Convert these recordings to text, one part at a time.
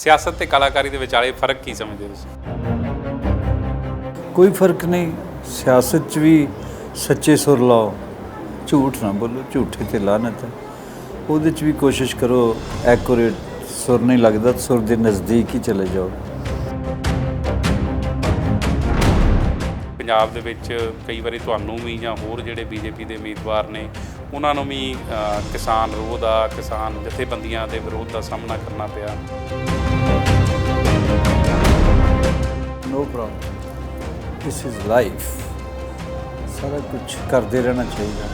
ਸਿਆਸਤ ਤੇ ਕਲਾਕਾਰੀ ਦੇ ਵਿਚਾਲੇ ਫ਼ਰਕ ਕੀ ਸਮਝਦੇ ਹੋ ਤੁਸੀਂ? ਕੋਈ ਫ਼ਰਕ ਨਹੀਂ। ਸਿਆਸਤ 'ਚ ਵੀ ਸੱਚੇ ਸੁਰ ਲਾਓ। ਝੂਠ ਨਾ ਬੋਲੋ ਝੂਠੇ ਤੇ ਲਾਨਤ ਹੈ। ਉਹਦੇ 'ਚ ਵੀ ਕੋਸ਼ਿਸ਼ ਕਰੋ ਐਕੂਰੇਟ ਸੁਰ ਨਹੀਂ ਲੱਗਦਾ ਸੁਰ ਦੇ ਨਜ਼ਦੀਕ ਹੀ ਚਲੇ ਜਾਓ। ਪੰਜਾਬ ਦੇ ਵਿੱਚ ਕਈ ਵਾਰੀ ਤੁਹਾਨੂੰ ਵੀ ਜਾਂ ਹੋਰ ਜਿਹੜੇ ਬੀਜੇਪੀ ਦੇ ਉਮੀਦਵਾਰ ਨੇ ਉਹਨਾਂ ਨੂੰ ਵੀ ਕਿਸਾਨ ਵਿਰੋਧ ਆ ਕਿਸਾਨ ਜਥੇਬੰਦੀਆਂ ਦੇ ਵਿਰੋਧ ਦਾ ਸਾਹਮਣਾ ਕਰਨਾ ਪਿਆ। No problem this is life ਸਾਰਾ ਕੁਝ ਕਰਦੇ ਰਹਿਣਾ ਚਾਹੀਦਾ।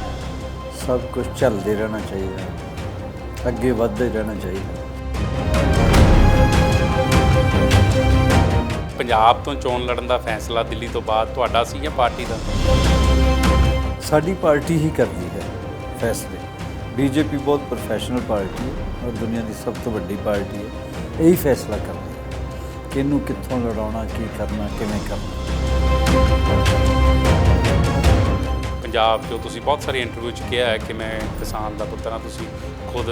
ਸਭ ਕੁਝ ਚੱਲਦੇ ਰਹਿਣਾ ਚਾਹੀਦਾ। ਅੱਗੇ ਵਧਦੇ ਰਹਿਣਾ ਚਾਹੀਦਾ। ਪੰਜਾਬ ਤੋਂ ਚੋਣ ਲੜਨ ਦਾ ਫੈਸਲਾ ਦਿੱਲੀ ਤੋਂ ਬਾਅਦ ਤੁਹਾਡਾ ਸੀ ਜਾਂ ਪਾਰਟੀ ਦਾ? ਸਾਡੀ ਪਾਰਟੀ ਹੀ ਕਰਦੀ ਹੈ ਫੈਸਲੇ। ਬੀਜੇਪੀ ਬਹੁਤ ਪ੍ਰੋਫੈਸ਼ਨਲ ਪਾਰਟੀ ਹੈ ਔਰ ਦੁਨੀਆ ਦੀ ਸਭ ਤੋਂ ਵੱਡੀ ਪਾਰਟੀ ਹੈ। ਇਹੀ ਫੈਸਲਾ ਕਰਦੀ ਹੈ ਕਿ ਇਹਨੂੰ ਕਿੱਥੋਂ ਲੜਾਉਣਾ ਕੀ ਕਰਨਾ ਕਿਵੇਂ ਕਰਨਾ? ਪੰਜਾਬ 'ਚੋਂ ਤੁਸੀਂ ਬਹੁਤ ਸਾਰੀ ਇੰਟਰਵਿਊ 'ਚ ਕਿਹਾ ਹੈ ਕਿ ਮੈਂ ਕਿਸਾਨ ਦਾ ਪੁੱਤਰ ਹਾਂ ਤੁਸੀਂ ਖੁਦ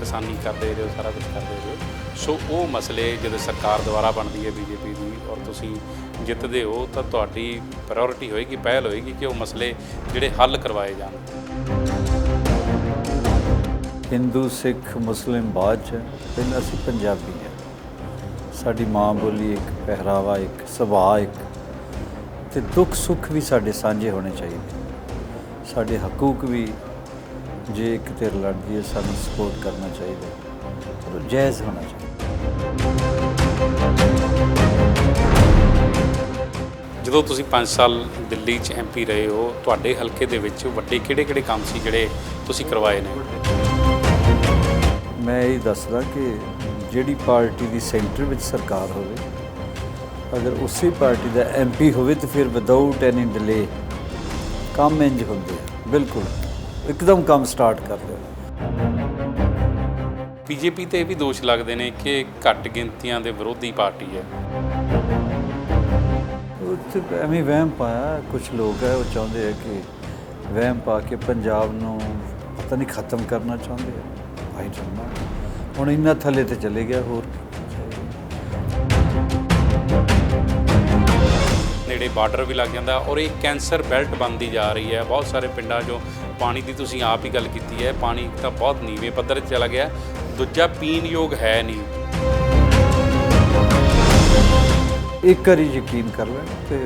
ਕਿਸਾਨੀ ਕਰਦੇ ਰਹੇ ਹੋ ਸਾਰਾ ਕੁਝ ਕਰਦੇ ਰਹੇ ਹੋ। ਸੋ ਉਹ ਮਸਲੇ ਜਦੋਂ ਸਰਕਾਰ ਦੁਆਰਾ ਬਣਦੀ ਹੈ ਬੀਜੇਪੀ ਦੀ ਔਰ ਤੁਸੀਂ ਜਿੱਤਦੇ ਹੋ ਤਾਂ ਤੁਹਾਡੀ ਪ੍ਰਾਇੋਰਟੀ ਹੋਏਗੀ ਪਹਿਲ ਹੋਏਗੀ ਕਿ ਉਹ ਮਸਲੇ ਜਿਹੜੇ ਹੱਲ ਕਰਵਾਏ ਜਾਣ। ਹਿੰਦੂ ਸਿੱਖ ਮੁਸਲਿਮ ਬਾਅਦ ਚ ਪਹਿਲਾਂ ਅਸੀਂ ਪੰਜਾਬੀ। ਸਾਡੀ ਮਾਂ ਬੋਲੀ ਇੱਕ ਪਹਿਰਾਵਾ ਇੱਕ ਸੁਭਾਅ ਇੱਕ ਤੇ ਦੁੱਖ ਸੁੱਖ ਵੀ ਸਾਡੇ ਸਾਂਝੇ ਹੋਣੇ ਚਾਹੀਦੇ। ਸਾਡੇ ਹਕੂਕ ਵੀ ਜੇ ਇੱਕ ਧਿਰ ਲੜਦੀ ਹੈ ਸਾਨੂੰ ਸਪੋਰਟ ਕਰਨਾ ਚਾਹੀਦਾ ਉਹ ਜਾਇਜ਼ ਹੋਣਾ ਚਾਹੀਦਾ। ਜਦੋਂ ਤੁਸੀਂ 5 ਸਾਲ ਦਿੱਲੀ 'ਚ ਐਮਪੀ ਰਹੇ ਹੋ ਤੁਹਾਡੇ ਹਲਕੇ ਦੇ ਵਿੱਚ ਵੱਡੇ ਕਿਹੜੇ-ਕਿਹੜੇ ਕੰਮ ਸੀ ਜਿਹੜੇ ਤੁਸੀਂ ਕਰਵਾਏ ਨੇ? ਮੈਂ ਇਹ ਦੱਸਦਾ ਕਿ ਜਿਹੜੀ ਪਾਰਟੀ ਦੀ ਸੈਂਟਰ ਵਿੱਚ ਸਰਕਾਰ ਹੋਵੇ ਅਗਰ ਉਸੇ ਪਾਰਟੀ ਦਾ ਐਮਪੀ ਹੋਵੇ ਤਾਂ ਫਿਰ ਵਿਦਆਊਟ ਐਨੀ ਡਿਲੇ ਕੰਮ ਇੰਜ ਹੁੰਦੇ ਬਿਲਕੁਲ ਇੱਕਦਮ ਕੰਮ ਸਟਾਰਟ ਕਰ ਦਿਓ। ਬੀਜੇਪੀ ਤੇ ਇਹ ਵੀ ਦੋਸ਼ ਲੱਗਦੇ ਨੇ ਕਿ ਘੱਟ ਗਿਣਤੀਆਂ ਦੇ ਵਿਰੋਧੀ ਪਾਰਟੀ ਹੈ। ਉੱਥੇ ਐਵੇਂ ਵਹਿਮ ਪਾਇਆ ਕੁਝ ਲੋਕ ਹੈ ਉਹ ਚਾਹੁੰਦੇ ਆ ਕਿ ਵਹਿਮ ਪਾ ਕੇ ਪੰਜਾਬ ਨੂੰ ਪਤਾ ਨਹੀਂ ਖਤਮ ਕਰਨਾ ਚਾਹੁੰਦੇ ਆ। ਆਈ ਡੋਨਟ ਨੋ ਹੁਣ ਇੰਨਾ ਥੱਲੇ ਤੇ ਚਲੇ ਗਿਆ ਹੋਰ। ਨੇੜੇ ਬਾਰਡਰ ਵੀ ਲੱਗ ਜਾਂਦਾ ਔਰ ਇਹ ਕੈਂਸਰ ਬੈਲਟ ਬਣਦੀ ਜਾ ਰਹੀ ਹੈ। ਬਹੁਤ ਸਾਰੇ ਪਿੰਡਾਂ 'ਚੋਂ ਪਾਣੀ ਦੀ ਤੁਸੀਂ ਆਪ ਹੀ ਗੱਲ ਕੀਤੀ ਹੈ। ਪਾਣੀ ਤਾਂ ਬਹੁਤ ਨੀਵੇਂ ਪੱਧਰ 'ਤੇ ਚਲਾ ਗਿਆ। ਦੂਜਾ ਪੀਣ ਯੋਗ ਹੈ ਨਹੀਂ। ਇੱਕ ਵਾਰੀ ਯਕੀਨ ਕਰ ਲੈ ਤੇ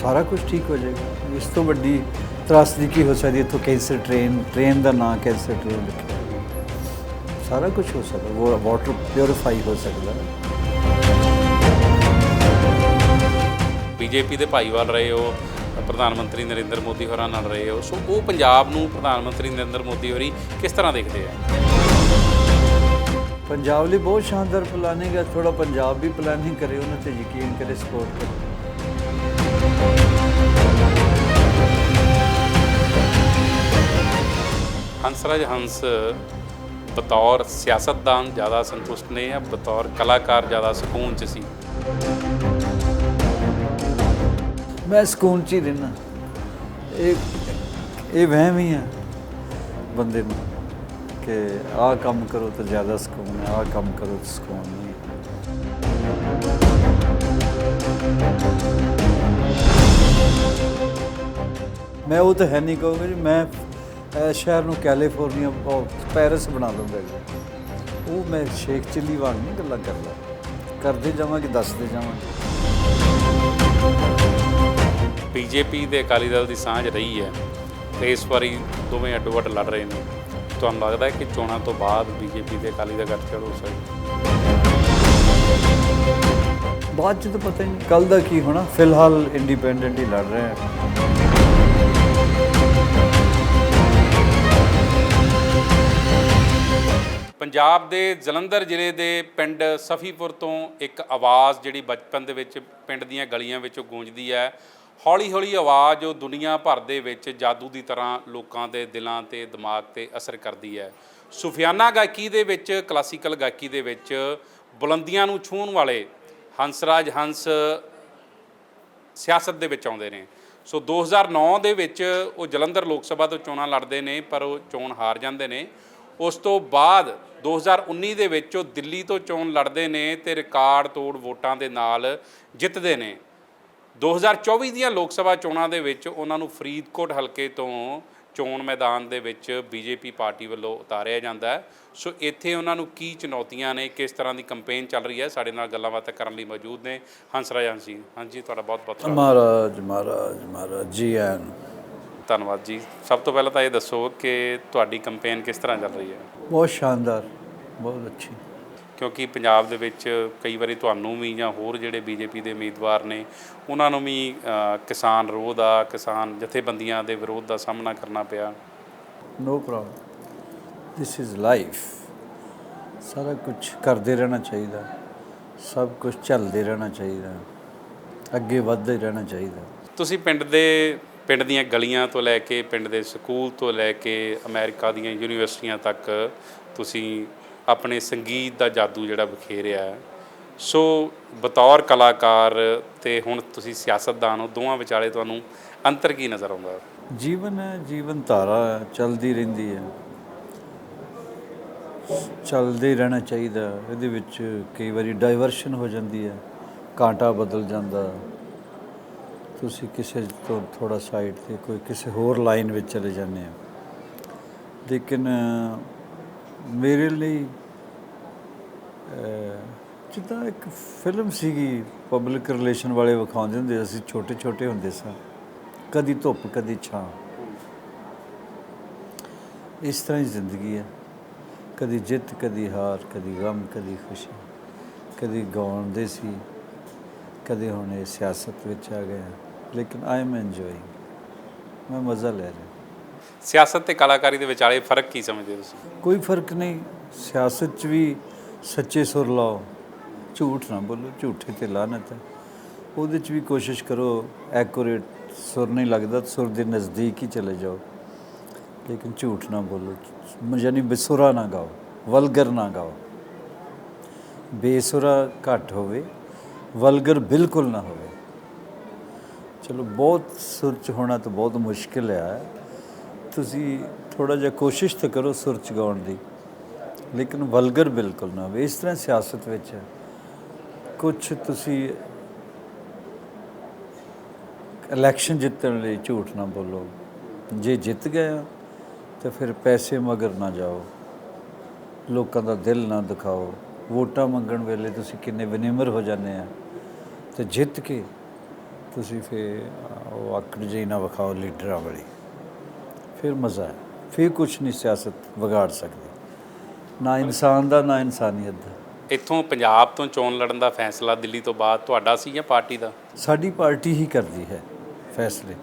ਸਾਰਾ ਕੁਝ ਠੀਕ ਹੋ ਜਾਏਗਾ। ਇਸ ਤੋਂ ਵੱਡੀ ਤਰਾਸਦੀ ਕੀ ਹੋ ਸਕਦੀ ਹੈ ਇੱਥੋਂ ਕੈਂਸਰ ਟ੍ਰੇਨ ਟ੍ਰੇਨ ਦਾ ਨਾਂ ਕੈਂਸਰ ਟ੍ਰੇਨ ਸਾਰਾ ਕੁਝ ਹੋ ਸਕਦਾ ਉਹ ਵਾਟਰ ਪਿਉਰੀਫਾਈ ਹੋ ਸਕਦਾ। ਬੀਜੇਪੀ ਦੇ ਭਾਈਵਾਲ ਰਹੇ ਹੋ ਪ੍ਰਧਾਨ ਮੰਤਰੀ ਨਰਿੰਦਰ ਮੋਦੀ ਹੋਰਾਂ ਨਾਲ ਰਹੇ ਹੋ ਸੋ ਉਹ ਪੰਜਾਬ ਨੂੰ ਪ੍ਰਧਾਨ ਮੰਤਰੀ ਨਰਿੰਦਰ ਮੋਦੀ ਹੋਰੀ ਕਿਸ ਤਰ੍ਹਾਂ ਦੇਖਦੇ ਆ? ਪੰਜਾਬ ਲਈ ਬਹੁਤ ਸ਼ਾਨਦਾਰ ਪਲਾਨਿੰਗ ਹੈ ਥੋੜਾ ਪੰਜਾਬ ਵੀ ਪਲਾਨਿੰਗ ਕਰੇ ਉਹਨਾਂ ਤੇ ਯਕੀਨ ਕਰੇ ਸਪੋਰਟ ਕਰੇ। ਹੰਸਰਾਜ ਹੰਸ ਬਤੌਰ ਸਿਆਸਤਦਾਨ ਜ਼ਿਆਦਾ ਸੰਤੁਸ਼ਟ ਨੇ ਜਾਂ ਬਤੌਰ ਕਲਾਕਾਰ ਜ਼ਿਆਦਾ ਸਕੂਨ 'ਚ ਸੀ। ਮੈਂ ਸਕੂਨ ਚ ਹੀ ਰਹਿਣਾ ਇਹ ਇਹ ਵਹਿਮ ਹੀ ਹੈ ਬੰਦੇ ਨੂੰ ਕਿ ਆਹ ਕੰਮ ਕਰੋ ਤਾਂ ਜ਼ਿਆਦਾ ਸਕੂਨ ਹੈ, ਆਹ ਕੰਮ ਕਰੋ ਤਾਂ ਸਕੂਨ ਨਹੀਂ ਮੈਂ ਉਹ ਤਾਂ ਹੈ ਨਹੀਂ ਕਹੂੰਗਾ ਜੀ, ਮੈਂ ਇਸ ਸ਼ਹਿਰ ਨੂੰ ਕੈਲੀਫੋਰਨੀਆ ਉਹ ਪੈਰਿਸ ਬਣਾ ਲੂੰਗਾ ਜੀ। ਉਹ ਮੈਂ ਸ਼ੇਖ ਚਿੱਲੀ ਵਾਂਗ ਨਹੀਂ ਗੱਲਾਂ ਕਰਦਾ। ਕਰਦੇ ਜਾਵਾਂਗੇ ਦੱਸਦੇ ਜਾਵਾਂਗੇ। ਬੀਜੇਪੀ ਤੇ ਅਕਾਲੀ ਦਲ ਦੀ ਸਾਂਝ ਰਹੀ ਹੈ ਤੇ ਇਸ ਵਾਰੀ ਦੋਵੇਂ ਅੱਡੋ ਅੱਡ ਲੜ ਰਹੇ ਨੇ। ਤੁਹਾਨੂੰ ਲੱਗਦਾ ਹੈ ਕਿ ਚੋਣਾਂ ਤੋਂ ਬਾਅਦ ਬੀਜੇਪੀ ਤੇ ਅਕਾਲੀ ਦਾ ਗੱਠਜੋੜ ਹੋ ਸਕਦਾ ਬਾਅਦ ਚ ਤਾਂ ਪਤਾ ਨਹੀਂ। ਕੱਲ ਦਾ ਕੀ ਹੋਣਾ? ਫਿਲਹਾਲ ਇੰਡੀਪੈਂਡੈਂਟ ਹੀ ਲੜ ਰਹੇ ਆ। ਪੰਜਾਬ ਦੇ ਜਲੰਧਰ ਜ਼ਿਲ੍ਹੇ ਦੇ ਪਿੰਡ ਸਫੀਪੁਰ ਤੋਂ ਇੱਕ ਆਵਾਜ਼ ਜਿਹੜੀ ਬਚਪਨ ਦੇ ਵਿੱਚ ਪਿੰਡ ਦੀਆਂ ਗਲੀਆਂ ਵਿੱਚੋਂ ਗੂੰਜਦੀ ਹੈ। ਹੌਲੀ ਹੌਲੀ ਆਵਾਜ਼ ਉਹ ਦੁਨੀਆ ਭਰ ਦੇ ਵਿੱਚ ਜਾਦੂ ਦੀ ਤਰ੍ਹਾਂ ਲੋਕਾਂ ਦੇ ਦਿਲਾਂ ਤੇ, ਦਿਮਾਗ ਤੇ ਅਸਰ ਕਰਦੀ ਹੈ। ਸੁਫਿਆਨਾ ਗਾਇਕੀ ਦੇ ਵਿੱਚ, ਕਲਾਸੀਕਲ ਗਾਇਕੀ ਦੇ ਵਿੱਚ ਬੁਲੰਦੀਆਂ ਨੂੰ ਛੂਹਣ ਵਾਲੇ ਹੰਸਰਾਜ ਹੰਸ ਸਿਆਸਤ ਦੇ ਵਿੱਚ ਆਉਂਦੇ ਨੇ। ਸੋ 2009 ਦੇ ਵਿੱਚ ਉਹ ਜਲੰਧਰ ਲੋਕ ਸਭਾ ਤੋਂ ਚੋਣਾਂ ਲੜਦੇ ਨੇ, ਪਰ ਉਹ ਚੋਣ ਹਾਰ ਜਾਂਦੇ ਨੇ। ਉਸ ਤੋਂ ਬਾਅਦ 2019 ਦੇ ਵਿੱਚ ਉਹ ਦਿੱਲੀ ਤੋਂ ਚੋਣ ਲੜਦੇ ਨੇ ਤੇ ਰਿਕਾਰਡ ਤੋੜ ਵੋਟਾਂ ਦੇ ਨਾਲ ਜਿੱਤਦੇ ਨੇ। 2024 ਦੀਆਂ ਲੋਕ ਸਭਾ ਚੋਣਾਂ ਦੇ ਵਿੱਚ ਉਹਨਾਂ ਨੂੰ ਫਰੀਦਕੋਟ ਹਲਕੇ ਤੋਂ ਚੋਣ ਮੈਦਾਨ ਦੇ ਵਿੱਚ ਬੀਜੇਪੀ ਪਾਰਟੀ ਵੱਲੋਂ ਉਤਾਰਿਆ ਜਾਂਦਾ ਹੈ। ਸੋ ਇੱਥੇ ਉਹਨਾਂ ਨੂੰ ਕੀ ਚੁਣੌਤੀਆਂ ਨੇ, ਕਿਸ ਤਰ੍ਹਾਂ ਦੀ ਕੰਪੇਨ ਚੱਲ ਰਹੀ ਹੈ, ਸਾਡੇ ਨਾਲ ਗੱਲਾਂ ਬਾਤਾਂ ਕਰਨ ਲਈ ਮੌਜੂਦ ਨੇ ਹੰਸਰਾਜ ਹੰਸੀ ਹਾਂਜੀ, ਤੁਹਾਡਾ ਬਹੁਤ ਬਹੁਤ ਧੰਨਵਾਦ। ਮਹਾਰਾਜ ਮਹਾਰਾਜ ਮਹਾਰਾਜ, ਜੀ ਆਨ ਧੰਨਵਾਦ ਜੀ। ਸਭ ਤੋਂ ਪਹਿਲਾਂ ਤਾਂ ਇਹ ਦੱਸੋ ਕਿ ਤੁਹਾਡੀ ਕੰਪੇਨ ਕਿਸ ਤਰ੍ਹਾਂ ਚੱਲ ਰਹੀ ਹੈ? ਬਹੁਤ ਸ਼ਾਨਦਾਰ ਬਹੁਤ ਅੱਛੀ। ਕਿਉਂਕਿ ਪੰਜਾਬ ਦੇ ਵਿੱਚ ਕਈ ਵਾਰੀ ਤੁਹਾਨੂੰ ਵੀ ਜਾਂ ਹੋਰ ਜਿਹੜੇ ਬੀਜੇਪੀ ਦੇ ਉਮੀਦਵਾਰ ਨੇ ਉਹਨਾਂ ਨੂੰ ਵੀ ਕਿਸਾਨ ਵਿਰੋਧ ਆ ਕਿਸਾਨ ਜਥੇਬੰਦੀਆਂ ਦੇ ਵਿਰੋਧ ਦਾ ਸਾਹਮਣਾ ਕਰਨਾ ਪਿਆ। No problem this is life ਸਾਰਾ ਕੁਝ ਕਰਦੇ ਰਹਿਣਾ ਚਾਹੀਦਾ। ਸਭ ਕੁਝ ਚੱਲਦੇ ਰਹਿਣਾ ਚਾਹੀਦਾ। ਅੱਗੇ ਵੱਧਦੇ ਰਹਿਣਾ ਚਾਹੀਦਾ। ਤੁਸੀਂ ਪਿੰਡ ਦੇ ਪਿੰਡ ਦੀਆਂ ਗਲੀਆਂ ਤੋਂ ਲੈ ਕੇ ਪਿੰਡ ਦੇ ਸਕੂਲ ਤੋਂ ਲੈ ਕੇ ਅਮਰੀਕਾ ਦੀਆਂ ਯੂਨੀਵਰਸਿਟੀਆਂ ਤੱਕ ਤੁਸੀਂ ਆਪਣੇ ਸੰਗੀਤ ਦਾ ਜਾਦੂ ਜਿਹੜਾ ਬਖੇਰਿਆ ਸੋ ਬਤੌਰ ਕਲਾਕਾਰ ਤੇ ਹੁਣ ਤੁਸੀਂ ਸਿਆਸਤਦਾਨ ਹੋ, ਦੋਵਾਂ ਵਿਚਾਲੇ ਤੁਹਾਨੂੰ ਅੰਤਰ ਕੀ ਨਜ਼ਰ ਆਉਂਦਾ ਜੀਵਨ ਹੈ, ਜੀਵਨ ਧਾਰਾ ਚੱਲਦੀ ਰਹਿੰਦੀ ਹੈ। ਚੱਲਦੇ ਰਹਿਣਾ ਚਾਹੀਦਾ ਇਹਦੇ ਵਿੱਚ ਕਈ ਵਾਰੀ ਡਾਈਵਰਸ਼ਨ ਹੋ ਜਾਂਦੀ ਹੈ ਕਾਂਟਾ ਬਦਲ ਜਾਂਦਾ ਤੁਸੀਂ ਕਿਸੇ ਤੋਂ ਥੋੜਾ ਸਾਈਡ ਤੇ ਕੋਈ ਕਿਸੇ ਹੋਰ ਲਾਈਨ ਵਿੱਚ ਚਲੇ ਜਾਂਦੇ ਆ ਲੇਕਿਨ ਮੇਰੇ ਲਈ ਜਿੱਦਾਂ ਇੱਕ ਫਿਲਮ ਸੀਗੀ ਪਬਲਿਕ ਰਿਲੇਸ਼ਨ ਵਾਲੇ ਵਿਖਾਉਂਦੇ ਹੁੰਦੇ, ਅਸੀਂ ਛੋਟੇ ਛੋਟੇ ਹੁੰਦੇ ਸਾਂ। ਕਦੀ ਧੁੱਪ, ਕਦੀ ਛਾਂ। ਇਸ ਤਰ੍ਹਾਂ ਹੀ ਜ਼ਿੰਦਗੀ ਹੈ। ਕਦੀ ਜਿੱਤ, ਕਦੀ ਹਾਰ, ਕਦੀ ਗਮ, ਕਦੀ ਖੁਸ਼ੀ। ਕਦੀ ਗਾਉਂਦੇ ਸੀ। ਕਦੇ ਹੁਣ ਇਹ ਸਿਆਸਤ ਵਿੱਚ ਆ ਗਏ ਲੇਕਿਨ ਆਈ ਐਮ ਇੰਜੋਇੰਗ ਮੈਂ ਮਜ਼ਾ ਲੈ ਰਿਹਾ। ਸਿਆਸਤ ਤੇ ਕਲਾਕਾਰੀ ਦੇ ਵਿਚਾਲੇ ਫ਼ਰਕ ਕੀ ਸਮਝਦੇ ਹੋ ਤੁਸੀਂ? ਕੋਈ ਫ਼ਰਕ ਨਹੀਂ। ਸਿਆਸਤ 'ਚ ਵੀ ਸੱਚੇ ਸੁਰ ਲਾਓ। ਝੂਠ ਨਾ ਬੋਲੋ ਝੂਠੇ ਤੇ ਲਾਨਤ ਹੈ। ਉਹਦੇ 'ਚ ਵੀ ਕੋਸ਼ਿਸ਼ ਕਰੋ ਐਕੂਰੇਟ ਸੁਰ ਨਹੀਂ ਲੱਗਦਾ ਸੁਰ ਦੇ ਨਜ਼ਦੀਕ ਹੀ ਚਲੇ ਜਾਓ। ਲੇਕਿਨ ਝੂਠ ਨਾ ਬੋਲੋ। ਯਾਨੀ ਬੇਸੁਰਾ ਨਾ ਗਾਓ ਵਲਗਰ ਨਾ ਗਾਓ। ਬੇਸੁਰਾ ਘੱਟ ਹੋਵੇ ਵਲਗਰ ਬਿਲਕੁਲ ਨਾ ਹੋਵੇ। ਚਲੋ, ਬਹੁਤ ਸੁਰ 'ਚ ਹੋਣਾ ਤਾਂ ਬਹੁਤ ਮੁਸ਼ਕਿਲ ਹੈ ਤੁਸੀਂ ਥੋੜਾ ਜਿਹਾ ਕੋਸ਼ਿਸ਼ ਤਾਂ ਕਰੋ ਸੁਰ 'ਚ ਗਾਉਣ ਦੀ, ਲੇਕਿਨ ਵਲਗਰ ਬਿਲਕੁਲ ਨਾ ਹੋਵੇ। ਇਸ ਤਰ੍ਹਾਂ ਸਿਆਸਤ ਵਿੱਚ ਹੈ ਕੁਝ ਤੁਸੀਂ ਇਲੈਕਸ਼ਨ ਜਿੱਤਣ ਲਈ ਝੂਠ ਨਾ ਬੋਲੋ। ਜੇ ਜਿੱਤ ਗਏ ਹੋ, ਤਾਂ ਫਿਰ ਪੈਸੇ ਮਗਰ ਨਾ ਜਾਓ। ਲੋਕਾਂ ਦਾ ਦਿਲ ਨਾ ਦਿਖਾਓ। ਵੋਟਾਂ ਮੰਗਣ ਵੇਲੇ ਤੁਸੀਂ ਕਿੰਨੇ ਵਿਨਿਮਰ ਹੋ ਜਾਂਦੇ ਆ। ਤੇ ਜਿੱਤ ਕੇ ਤੁਸੀਂ ਫਿਰ ਉਹ ਆਕੜ ਜਿਹੀ ਨਾ ਵਿਖਾਓ ਲੀਡਰਾਂ ਵਾਲੀ। ਫਿਰ ਮਜ਼ਾ ਹੈ। ਫਿਰ ਕੁਝ ਨਹੀਂ ਸਿਆਸਤ ਵਿਗਾੜ ਸਕਦੀ। ਨਾ ਇਨਸਾਨ ਦਾ ਨਾ ਇਨਸਾਨੀਅਤ ਦਾ। ਇੱਥੋਂ ਪੰਜਾਬ ਤੋਂ ਚੋਣ ਲੜਨ ਦਾ ਫੈਸਲਾ ਦਿੱਲੀ ਤੋਂ ਬਾਅਦ ਤੁਹਾਡਾ ਸੀ ਜਾਂ ਪਾਰਟੀ ਦਾ? ਸਾਡੀ ਪਾਰਟੀ ਹੀ ਕਰਦੀ ਹੈ ਫੈਸਲੇ।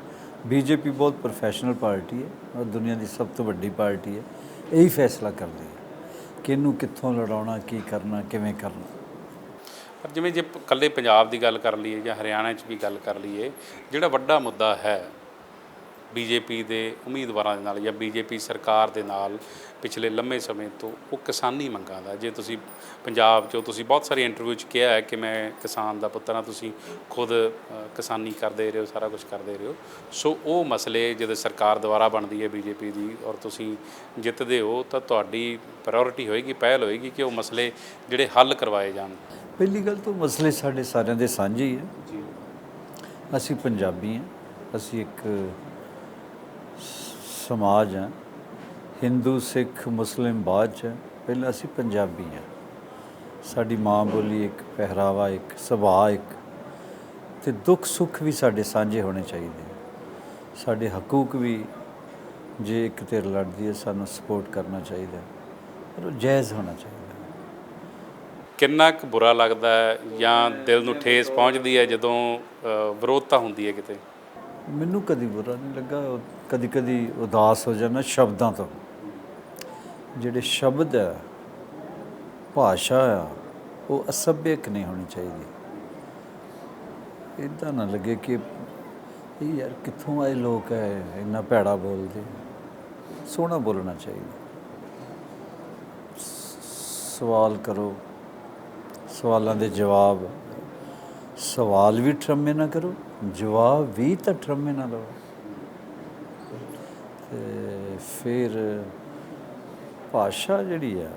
ਬੀਜੇਪੀ ਬਹੁਤ ਪ੍ਰੋਫੈਸ਼ਨਲ ਪਾਰਟੀ ਹੈ ਔਰ ਦੁਨੀਆ ਦੀ ਸਭ ਤੋਂ ਵੱਡੀ ਪਾਰਟੀ ਹੈ। ਇਹੀ ਫੈਸਲਾ ਕਰਦੀ ਹੈ। ਕਿ ਇਹਨੂੰ ਕਿੱਥੋਂ ਲੜਾਉਣਾ ਕੀ ਕਰਨਾ ਕਿਵੇਂ ਕਰਨਾ। ਪਰ ਜਿਵੇਂ ਜੇ ਇਕੱਲੇ ਪੰਜਾਬ ਦੀ ਗੱਲ ਕਰ ਲਈਏ ਜਾਂ ਹਰਿਆਣਾ 'ਚ ਵੀ ਗੱਲ ਕਰ ਲਈਏ, ਜਿਹੜਾ ਵੱਡਾ ਮੁੱਦਾ ਹੈ ਬੀਜੇਪੀ ਦੇ ਉਮੀਦਵਾਰਾਂ ਦੇ ਨਾਲ ਜਾਂ ਬੀਜੇਪੀ ਸਰਕਾਰ ਦੇ ਨਾਲ ਪਿਛਲੇ ਲੰਮੇ ਸਮੇਂ ਤੋਂ, ਉਹ ਕਿਸਾਨੀ ਮੰਗਾਂ ਦਾ, ਜੇ ਤੁਸੀਂ ਪੰਜਾਬ 'ਚੋਂ ਤੁਸੀਂ ਬਹੁਤ ਸਾਰੀ ਇੰਟਰਵਿਊ 'ਚ ਕਿਹਾ ਹੈ ਕਿ ਮੈਂ ਕਿਸਾਨ ਦਾ ਪੁੱਤਰ ਹਾਂ, ਤੁਸੀਂ ਖੁਦ ਕਿਸਾਨੀ ਕਰਦੇ ਰਹੇ ਹੋ, ਸਾਰਾ ਕੁਝ ਕਰਦੇ ਰਹੇ ਹੋ। ਸੋ ਉਹ ਮਸਲੇ ਜਦੋਂ ਸਰਕਾਰ ਦੁਆਰਾ ਬਣਦੀ ਹੈ ਬੀਜੇਪੀ ਦੀ ਔਰ ਤੁਸੀਂ ਜਿੱਤਦੇ ਹੋ, ਤਾਂ ਤੁਹਾਡੀ ਪ੍ਰਾਇੋਰਟੀ ਹੋਏਗੀ, ਪਹਿਲ ਹੋਏਗੀ ਕਿ ਉਹ ਮਸਲੇ ਜਿਹੜੇ ਹੱਲ ਕਰਵਾਏ ਜਾਣ। ਪਹਿਲੀ ਗੱਲ ਤਾਂ ਮਸਲੇ ਸਾਡੇ ਸਾਰਿਆਂ ਦੇ ਸਾਂਝੇ ਹੀ ਹੈ ਅਸੀਂ ਪੰਜਾਬੀ ਹਾਂ ਅਸੀਂ ਇੱਕ ਸਮਾਜ ਹਾਂ ਹਿੰਦੂ ਸਿੱਖ ਮੁਸਲਿਮ ਬਾਅਦ 'ਚ। ਪਹਿਲਾਂ ਅਸੀਂ ਪੰਜਾਬੀ ਹਾਂ ਸਾਡੀ ਮਾਂ ਬੋਲੀ ਇੱਕ ਪਹਿਰਾਵਾ ਇੱਕ ਸੁਭਾਅ ਇੱਕ ਤੇ ਦੁੱਖ ਸੁੱਖ ਵੀ ਸਾਡੇ ਸਾਂਝੇ ਹੋਣੇ ਚਾਹੀਦੇ ਸਾਡੇ ਹਕੂਕ ਵੀ ਜੇ ਇੱਕ ਧਿਰ ਲੜਦੀ ਹੈ ਸਾਨੂੰ ਸਪੋਰਟ ਕਰਨਾ ਚਾਹੀਦਾ। ਪਰ ਉਹ ਜਾਇਜ਼ ਹੋਣਾ ਚਾਹੀਦਾ। ਕਿੰਨਾ ਕੁ ਬੁਰਾ ਲੱਗਦਾ ਹੈ ਜਾਂ ਦਿਲ ਨੂੰ ਠੇਸ ਪਹੁੰਚਦੀ ਹੈ ਜਦੋਂ ਅ, ਵਿਰੋਧਤਾ ਹੁੰਦੀ ਹੈ ਕਿਤੇ? ਮੈਨੂੰ ਕਦੀ ਬੁਰਾ ਨਹੀਂ ਲੱਗਾ ਕਦੀ ਕਦੀ ਉਦਾਸ ਹੋ ਜਾਣਾ ਸ਼ਬਦਾਂ ਤੋਂ। ਜਿਹੜੇ ਸ਼ਬਦ ਹੈ ਭਾਸ਼ਾ ਆ ਉਹ ਅਸਭਿਅਕ ਨਹੀਂ ਹੋਣੀ ਚਾਹੀਦੀ। ਇਦਾਂ ਨਾ ਲੱਗੇ ਕਿ ਇਹ ਯਾਰ ਕਿੱਥੋਂ ਆਏ ਲੋਕ ਹੈ ਇੰਨਾ ਭੈੜਾ ਬੋਲਦੇ। ਸੋਹਣਾ ਬੋਲਣਾ ਚਾਹੀਦਾ। ਸਵਾਲ ਕਰੋ। ਸਵਾਲਾਂ ਦੇ ਜਵਾਬ, ਸਵਾਲ ਵੀ ਠਰਮੇ ਨਾ ਕਰੋ, ਜਵਾਬ ਵੀ ਤਾਂ ਠਰਮੇ ਨਾ ਲਓ ਤੇ ਫਿਰ ਭਾਸ਼ਾ ਜਿਹੜੀ ਆ,